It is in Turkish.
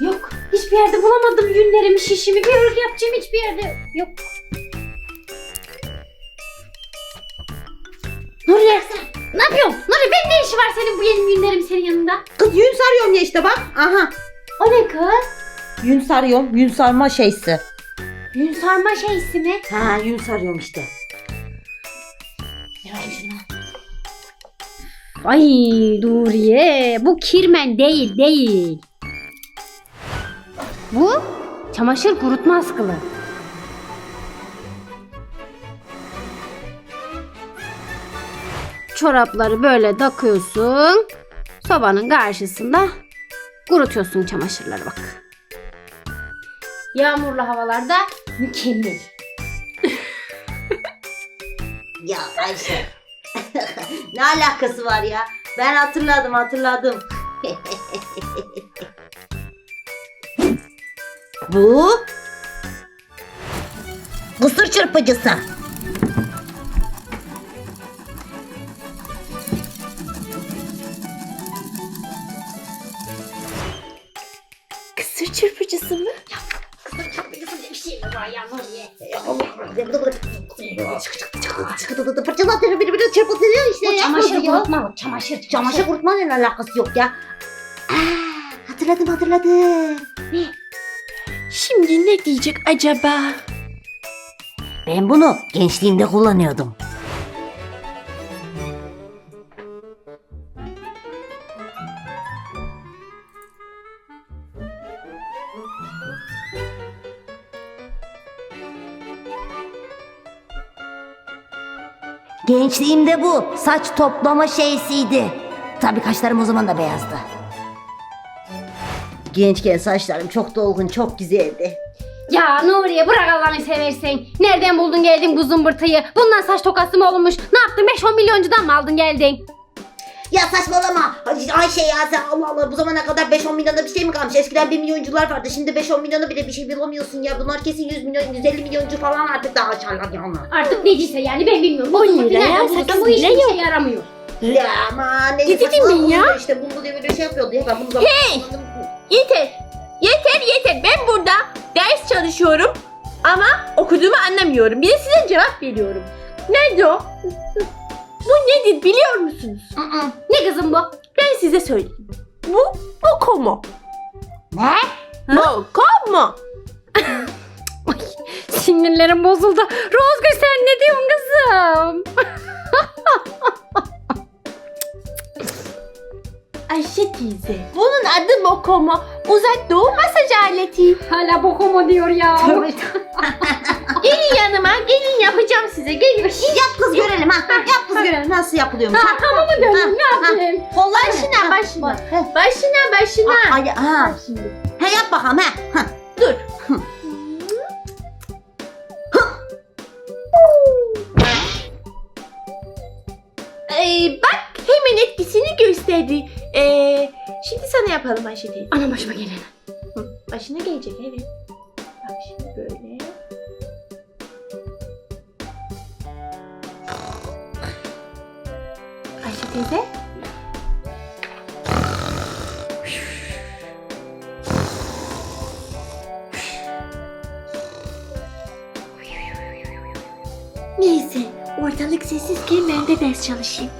Yok. Hiçbir yerde bulamadım yünlerimi, şişimi. Bir örgü yapacağım hiçbir yerde yok. Nuriye ne yapıyorsun? Nuriye benim ne işi var senin bu yeni yünlerim senin yanında? Kız yün sarıyorum ya işte bak. Aha. O ne kız? Yün sarıyorum. Yün sarma şeysi. Yün sarma şeysi mi? Ha yün sarıyorum işte. Bakayım şunu. Ay Nuriye bu kirmen değil değil. Bu çamaşır kurutma askılı. Çorapları böyle takıyorsun. Sobanın karşısında kurutuyorsun çamaşırları bak. Yağmurlu havalarda mükemmel. Ya Ayşe. ne alakası var ya? Ben hatırladım hatırladım. Bu Mısır çırpıcısı. Kısır çırpıcısı mı? Fırçalatıyor biri biri çırpıtıyor işte ya. çamaşır kurutma çamaşır. Çamaşır kurutmanın alakası yok ya. Aa, hatırladım hatırladım. Şimdi ne diyecek acaba? Ben bunu gençliğimde kullanıyordum. Gençliğimde bu saç toplama şeysiydi. Tabii kaşlarım o zaman da beyazdı. Gençken saçlarım çok dolgun, çok güzeldi. Ya Nuriye bırak Allah'ını seversen. Nereden buldun geldin bu zımbırtıyı? Bundan saç tokası mı olmuş? Ne yaptın 5-10 milyoncudan mı aldın geldin? Ya saçmalama. Ay- Ayşe ya sen Allah Allah bu zamana kadar 5-10 milyonda bir şey mi kalmış? Eskiden 1 milyoncular vardı. Şimdi 5-10 milyona bile bir şey bulamıyorsun ya. Bunlar kesin 100 milyon, 150 milyoncu falan artık daha açarlar ya onlar. Artık neciyse yani ben bilmiyorum. Bu On zımbırtı lira ya, nereden buldun? sakız Bu hiçbir bile yok. işe yaramıyor. Ya aman ne Gidin saçmalama mi ya? oluyor İşte bunu diye böyle şey yapıyordu ya. Ben bunu zaman... Hey! Yeter. Yeter yeter. Ben burada ders çalışıyorum ama okuduğumu anlamıyorum. Bir de size cevap veriyorum. Nerede o? Nedir biliyor musunuz? Aa, Ne kızım bu? Ben size söyleyeyim. Bu Mokomo. Ne? Mokomo. Ay, sinirlerim bozuldu. Rozgül sen ne diyorsun kızım? Ayşe teyze. Bunun adı Mokomo. Uzak doğu masaj aleti. Hala bokumu diyor ya. Gelin yanıma. Gelin yapacağım size. Gelin. Yap kız görelim ha. Yap kız görelim nasıl yapılıyormuş. Ha, tamam mı Ha, ne yapayım? Kollar Başına, başına. Başına başına. Ay, ha. He yap bakalım he. Ha. Dur. Ee, bak hemen etkisini gösterdi. Ee, şimdi sana yapalım Ayşe teyze. Ana başıma gelen. Hı, Başına gelecek evet. Bak şimdi böyle. Teyze. Neyse ortalık sessizken ben de ders çalışayım.